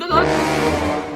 önümüzde lan.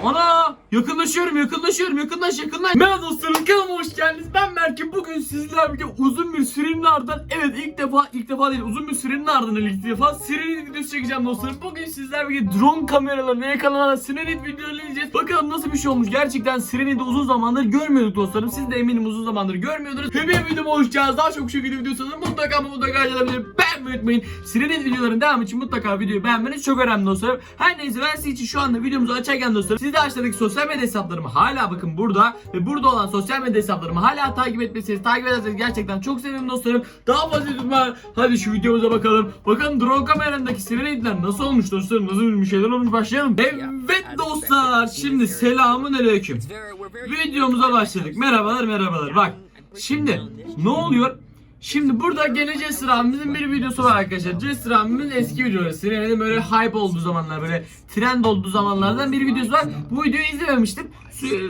Ana yakınlaşıyorum yakınlaşıyorum yakınlaş yakınlaş. Merhaba dostlarım kanalıma hoş geldiniz. Ben Berke. Bugün sizlerle birlikte uzun bir sürenin ardından evet ilk defa ilk defa değil uzun bir sürenin ardından ilk defa Sirenit videosu çekeceğim dostlarım. Bugün sizlerle birlikte drone kameralarına yakalanan Sirenit videoları izleyeceğiz. Bakalım nasıl bir şey olmuş. Gerçekten Sirenit'i uzun zamandır görmüyorduk dostlarım. Siz de eminim uzun zamandır görmüyordunuz. Benim videoma hoş geldiniz. Daha çok şekilde video sanırım mutlaka mutlaka açabilir. Beğenmeyi unutmayın. Sirenit videoların devamı için mutlaka videoyu beğenmeniz çok önemli dostlarım. Her neyse ben sizin için şu anda videomuzu açarken dostlarım siz de aşağıdaki sosyal medya hesaplarımı hala bakın burada ve burada olan sosyal medya hesaplarımı hala takip etmeseniz takip ederseniz gerçekten çok sevinirim dostlarım. Daha fazla tutma. Hadi şu videomuza bakalım. Bakalım drone kamerandaki Sirenit'ler nasıl olmuş dostlarım? Nasıl bir şeyler olmuş başlayalım. Evet dostlar şimdi selamun aleyküm. Videomuza başladık. Merhabalar merhabalar. Bak şimdi ne oluyor? Şimdi burada gene Jester abimizin bir videosu var arkadaşlar. Jester abimin eski videoları. Siren'in böyle hype olduğu zamanlar böyle trend olduğu zamanlardan bir videosu var. Bu videoyu izlememiştim.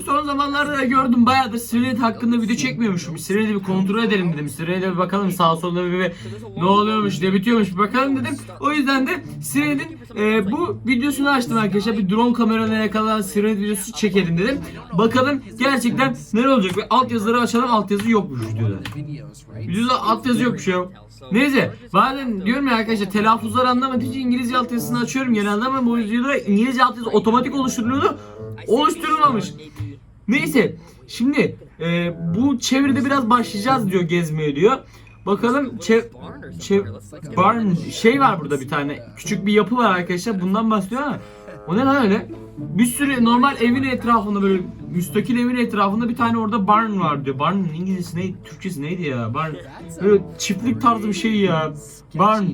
Son zamanlarda da gördüm bayağıdır Sirenet hakkında video çekmiyormuşum. Sirenet'i bir kontrol edelim dedim. Sirenet'e bir bakalım sağa sola bir, bir ne oluyormuş ne bitiyormuş bir bakalım dedim. O yüzden de Sirenet'in e, bu videosunu açtım arkadaşlar. Bir drone kamerayla yakalanan Sirenet videosu çekelim dedim. Bakalım gerçekten ne olacak. Ve alt yazıları açalım alt yazı yokmuş videoda. Videoda alt yazı yokmuş ya. Neyse bazen diyorum ya arkadaşlar telaffuzları anlamadığı için İngilizce alt yazısını açıyorum genelde ama bu videoda İngilizce alt yazı otomatik oluşturuluyordu. Oluşturulmamış. Neyse şimdi e, bu çeviride biraz başlayacağız diyor gezmeye diyor. Bakalım çev, çev barn şey var burada bir tane küçük bir yapı var arkadaşlar bundan bahsediyor ama o ne lan öyle? Bir sürü normal evin etrafında böyle müstakil evin etrafında bir tane orada barn var diyor. Barn'ın İngilizcesi neydi? Türkçesi neydi ya? Barn böyle çiftlik tarzı bir şey ya. Barn.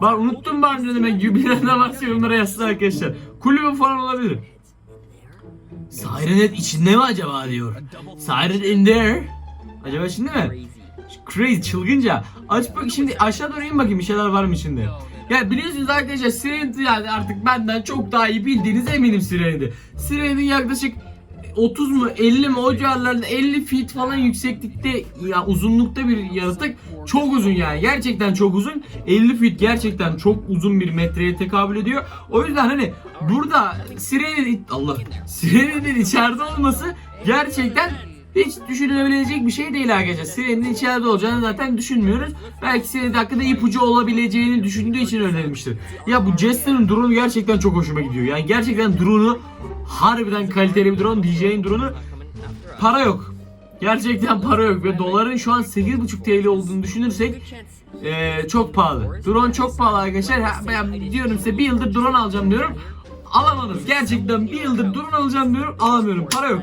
Barn unuttum barn demek gibi bilenler varsa yorumlara yazsın arkadaşlar. Kulübü falan olabilir. Sirenet içinde mi acaba diyor. Sirenet in there. Acaba içinde mi? Crazy çılgınca. Aç bak şimdi aşağı doğru in bakayım bir şeyler var mı içinde. Ya biliyorsunuz arkadaşlar Sirenet'i yani artık benden çok daha iyi bildiğiniz eminim Sirenet'i. Sirenet'in yaklaşık 30 mu 50 mi o civarlarda 50 feet falan yükseklikte ya uzunlukta bir yaratık çok uzun yani gerçekten çok uzun 50 feet gerçekten çok uzun bir metreye tekabül ediyor o yüzden hani burada Sirenet'in Allah Sirenet'in içeride olması gerçekten hiç düşünülebilecek bir şey değil arkadaşlar. Siren'in içeride olacağını zaten düşünmüyoruz. Belki Siren'in hakkında ipucu olabileceğini düşündüğü için öyle demiştir. Ya bu Jester'ın drone'u gerçekten çok hoşuma gidiyor. Yani gerçekten drone'u harbiden kaliteli bir drone. DJ'in drone'u para yok. Gerçekten para yok ve doların şu an 8.5 TL olduğunu düşünürsek eee, çok pahalı. Drone çok pahalı arkadaşlar. Ha, Ben diyorum size bir yıldır drone alacağım diyorum. Alamadım. Gerçekten bir yıldır drone alacağım diyorum. Alamıyorum. Para yok.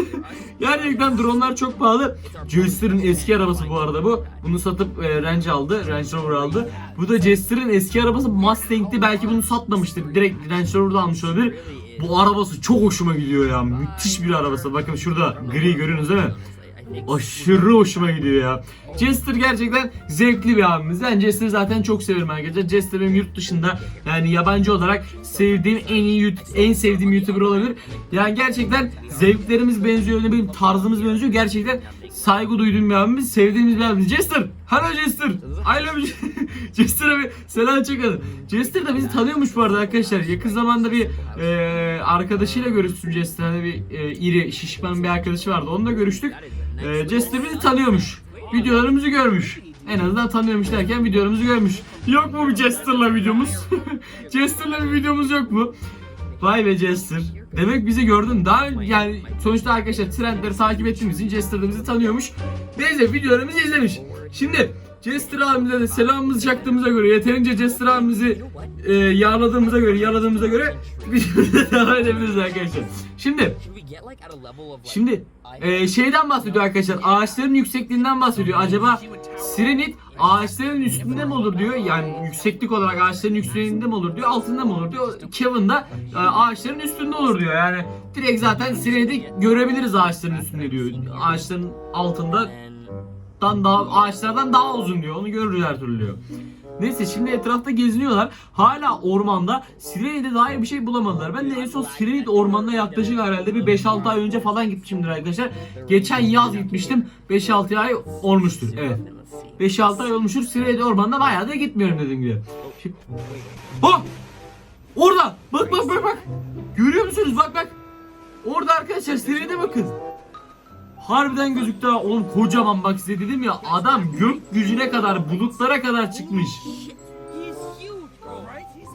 Gerçekten dronlar çok pahalı. Jester'ın eski arabası bu arada bu. Bunu satıp e, Range aldı. Range Rover aldı. Bu da Jester'ın eski arabası Mustang'ti. Belki bunu satmamıştır. Direkt Range Rover'da almış olabilir. Bu arabası çok hoşuma gidiyor ya. Müthiş bir arabası. Bakın şurada gri görüyorsunuz değil mi? Aşırı hoşuma gidiyor ya. Jester gerçekten zevkli bir abimiz. Ben Jester'ı zaten çok severim arkadaşlar. Jester benim yurt dışında yani yabancı olarak sevdiğim en iyi en sevdiğim YouTuber olabilir. Yani gerçekten zevklerimiz benziyor, ne bileyim tarzımız benziyor. Gerçekten saygı duyduğum bir abimiz, sevdiğimiz bir abimiz. Jester! Hello Jester! I love you. Jester'a bir selam çakalım. Jester da bizi tanıyormuş bu arada arkadaşlar. Yakın zamanda bir e, arkadaşıyla görüştüm Jester'ın hani bir e, iri, şişman bir arkadaşı vardı. Onunla görüştük. E, Jester bizi tanıyormuş. Videolarımızı görmüş. En azından tanıyormuş derken videolarımızı görmüş. Yok mu bir Jester'la videomuz? Jester'la bir videomuz yok mu? Vay be Jester. Demek bizi gördün. Daha yani sonuçta arkadaşlar trendleri takip ettiğimiz için Jester da bizi tanıyormuş. Neyse videolarımızı izlemiş. Şimdi Jester abimize de selamımızı çaktığımıza göre yeterince Jester abimizi e, yağladığımıza göre yaladığımıza göre videomuza devam edebiliriz arkadaşlar. Şimdi Şimdi e, şeyden bahsediyor arkadaşlar. Ağaçların yüksekliğinden bahsediyor. Acaba Sirenit ağaçların üstünde mi olur diyor. Yani yükseklik olarak ağaçların yükseğinde mi olur diyor. Altında mı olur diyor. Kevin da e, ağaçların üstünde olur diyor. Yani direkt zaten Sirenit'i görebiliriz ağaçların üstünde diyor. Ağaçların altında dan daha ağaçlardan daha uzun diyor. Onu görürüz her türlü diyor. Neyse şimdi etrafta geziniyorlar. Hala ormanda Sirenit'e dair bir şey bulamadılar. Ben de en son Sirenit ormanına yaklaşık herhalde bir 5-6 ay önce falan gitmişimdir arkadaşlar. Geçen yaz gitmiştim. 5-6 ay olmuştur. Evet. 5-6 ay olmuştur. Sirenit ormanına bayağı da gitmiyorum dediğim gibi. Şimdi... Oh! Orada! Bak bak bak bak! Görüyor musun? musunuz? Bak bak. Orada arkadaşlar sirene bakın. Harbiden gözüktü ha. Oğlum kocaman bak size dedim ya adam gökyüzüne kadar bulutlara kadar çıkmış.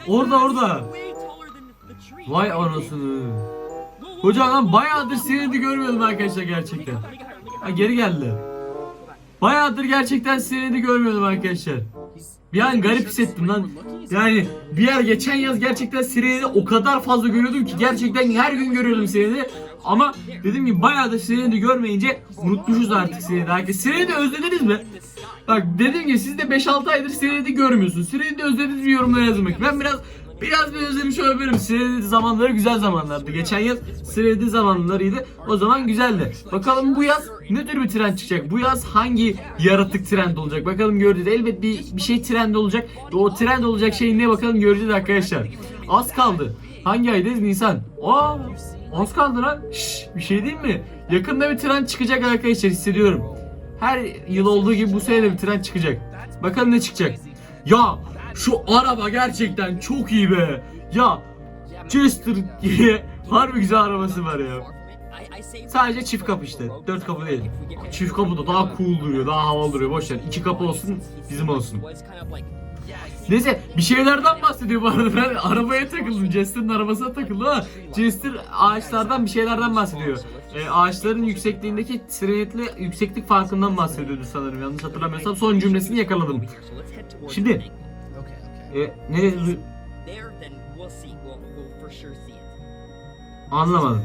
Orada, orada. Vay anasını. Koca adam bayağıdır sireni görmüyordum arkadaşlar gerçekten. Ha geri geldi. Bayağıdır gerçekten sireni görmüyordum arkadaşlar. Bir an garip hissettim lan. Yani bir yer geçen yaz gerçekten Sireni o kadar fazla görüyordum ki gerçekten her gün görüyordum Sireni. Ama dediğim gibi bayağıdır Sireni görmeyince unutmuşuz artık Sireni. Herkes Sireni özlediniz mi? Bak dediğim gibi siz de 5-6 aydır Sireni görmüyorsunuz. Sireni de özlediniz mi yorumlara bakayım. Ben biraz biraz bir özlemiş olabilirim. Sireni zamanları güzel zamanlardı. Geçen yaz Sireni zamanlarıydı. O zaman güzeldi. Bakalım bu yaz ne tür bir trend çıkacak? Bu yaz hangi yaratık trend olacak? Bakalım göreceğiz. Elbet bir, bir şey trend olacak. O trend olacak şey ne bakalım göreceğiz arkadaşlar. Az kaldı. Hangi aydayız? Nisan. Aa, az kaldı lan. Şşş, bir şey değil mi? Yakında bir trend çıkacak arkadaşlar hissediyorum. Her yıl olduğu gibi bu sene de bir trend çıkacak. Bakalım ne çıkacak. Ya şu araba gerçekten çok iyi be. Ya Chester diye harbi güzel arabası var ya. Sadece çift kapı işte. Dört kapı değil. Çift kapı da daha cool duruyor, daha havalı duruyor. Boş ver. İki kapı olsun, bizim olsun. Neyse bir şeylerden bahsediyor bu arada. Ben arabaya takıldım. Jester'ın arabasına takıldım ama Jester ağaçlardan bir şeylerden bahsediyor. Ee, ağaçların yüksekliğindeki sirenetli yükseklik farkından bahsediyordu sanırım. Yanlış hatırlamıyorsam son cümlesini yakaladım. Şimdi e, ne Anlamadım.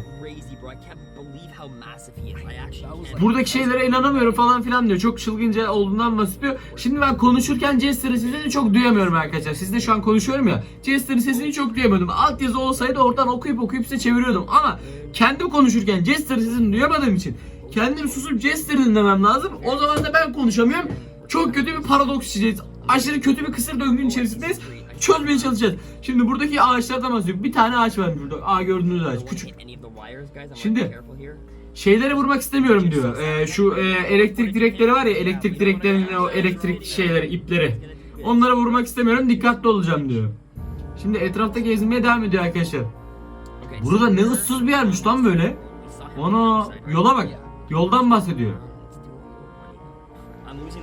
Buradaki şeylere inanamıyorum falan filan diyor. Çok çılgınca olduğundan bahsediyor. Şimdi ben konuşurken Jester'ın sesini çok duyamıyorum arkadaşlar. Sizle şu an konuşuyorum ya. Jester'ın sesini çok duyamıyordum. Altyazı olsaydı oradan okuyup okuyup size çeviriyordum. Ama kendim konuşurken Jester'ın sesini duyamadığım için kendim susup Jester'ı dinlemem lazım. O zaman da ben konuşamıyorum. Çok kötü bir paradoks içindeyiz. Aşırı kötü bir kısır döngünün içerisindeyiz. Çözmeye çalışacağız. Şimdi buradaki ağaçlardan bahsediyor. Bir tane ağaç var burada. Aa gördüğünüz ağaç. Küçük. Şimdi şeylere vurmak istemiyorum diyor. Ee, şu e, elektrik direkleri var ya elektrik direklerinin o elektrik şeyleri ipleri. Onlara vurmak istemiyorum. Dikkatli olacağım diyor. Şimdi etrafta gezmeye devam ediyor arkadaşlar. Burada ne ıssız bir yermiş lan böyle. Ana yola bak. Yoldan bahsediyor.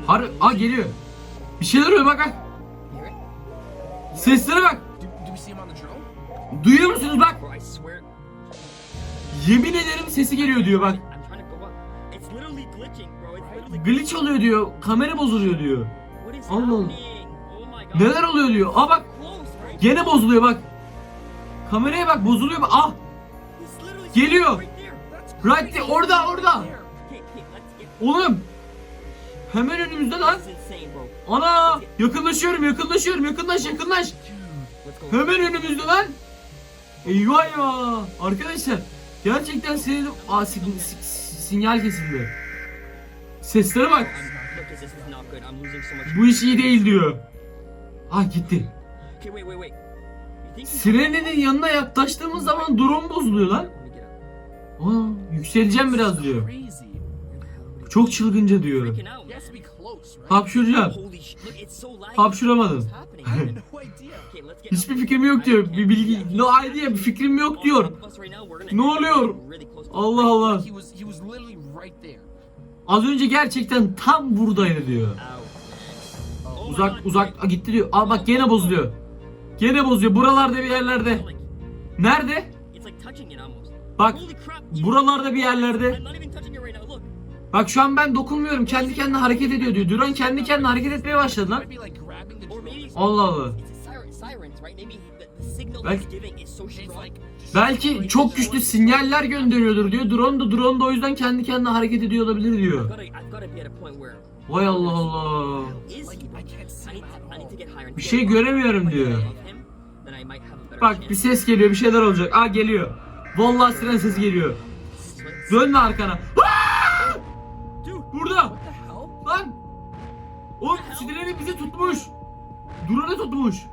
Har Aa geliyor. Bir şeyler oluyor bak bak. Seslere bak. Duyuyor musunuz bak. Yemin ederim sesi geliyor diyor bak. Glitch oluyor diyor. Kamera bozuluyor diyor. Allah Allah. Neler oluyor diyor. Aa bak. Gene bozuluyor bak. Kameraya bak bozuluyor bak. Ah. Geliyor. Right there. Orada orada. Oğlum. Hemen önümüzde lan. Ana. Yakınlaşıyorum yakınlaşıyorum yakınlaş yakınlaş. Hemen önümüzde lan. Eyvah eyvah. Arkadaşlar gerçekten senin Aa, sin- sin- sinyal kesildi. Seslere bak. Bu iş iyi değil diyor. Ah gitti. Sirenenin yanına yaklaştığımız zaman drone bozuluyor lan. Aa, yükseleceğim biraz diyor. Çok çılgınca diyor. Hapşuracağım. Hapşuramadım. Hiçbir fikrim yok diyor. Bir bilgi, no idea, bir fikrim yok diyor. Ne oluyor? Allah Allah. Az önce gerçekten tam buradaydı diyor. Uzak uzak Aa, gitti diyor. Aa bak gene bozuluyor. Gene bozuyor. Buralarda bir yerlerde. Nerede? Bak buralarda bir yerlerde. Bak şu an ben dokunmuyorum. Kendi kendine hareket ediyor diyor. Duran kendi kendine hareket etmeye başladı lan. Allah Allah. Belki, belki çok güçlü sinyaller gönderiyordur diyor. Drone da drone da o yüzden kendi kendine hareket ediyor olabilir diyor. Vay Allah Allah. Bir şey göremiyorum diyor. Bak bir ses geliyor, bir şeyler olacak. Aa geliyor. Vallahi siren sesi geliyor. Dönme arkana. Burada. Lan. Oğlum sireni bizi tutmuş. Drone'u tutmuş.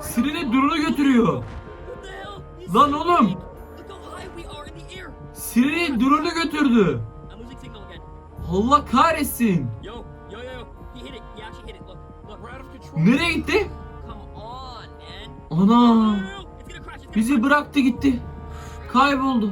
Sireni drone'u götürüyor. Lan oğlum. Sireni drone'u götürdü. Allah kahretsin. Nereye gitti? Ana. Bizi bıraktı gitti. Kayboldu.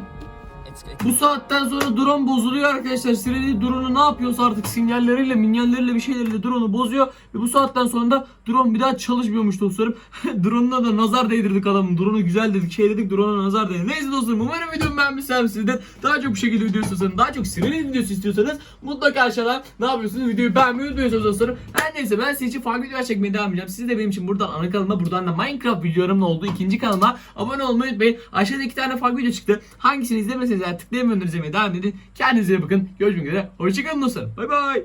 Bu saatten sonra drone bozuluyor arkadaşlar. Sireni drone'u ne yapıyorsa artık sinyalleriyle, minyalleriyle bir şeylerle drone'u bozuyor. Ve bu saatten sonra da drone bir daha çalışmıyormuş dostlarım. Drone'una da nazar değdirdik adamın. Drone'u güzel dedik, şey dedik, drone'una nazar değdirdik. Neyse dostlarım umarım videomu beğenmişsiniz sizden. Daha çok bu şekilde video istiyorsanız, daha çok Sireni videosu istiyorsanız mutlaka aşağıdan ne yapıyorsunuz? Videoyu beğenmeyi unutmuyorsunuz dostlarım. Her neyse ben sizin için farklı videolar çekmeye devam edeceğim. Siz de benim için buradan ana kanalıma, buradan da Minecraft videolarımın olduğu ikinci kanalıma abone olmayı unutmayın. Aşağıda iki tane farklı video çıktı. Hangisini izlemeseniz tıklayamıyorsunuz izlemeye devam edin. Kendinize iyi bakın. Görüşmek üzere. Hoşçakalın dostlarım. Bay bay.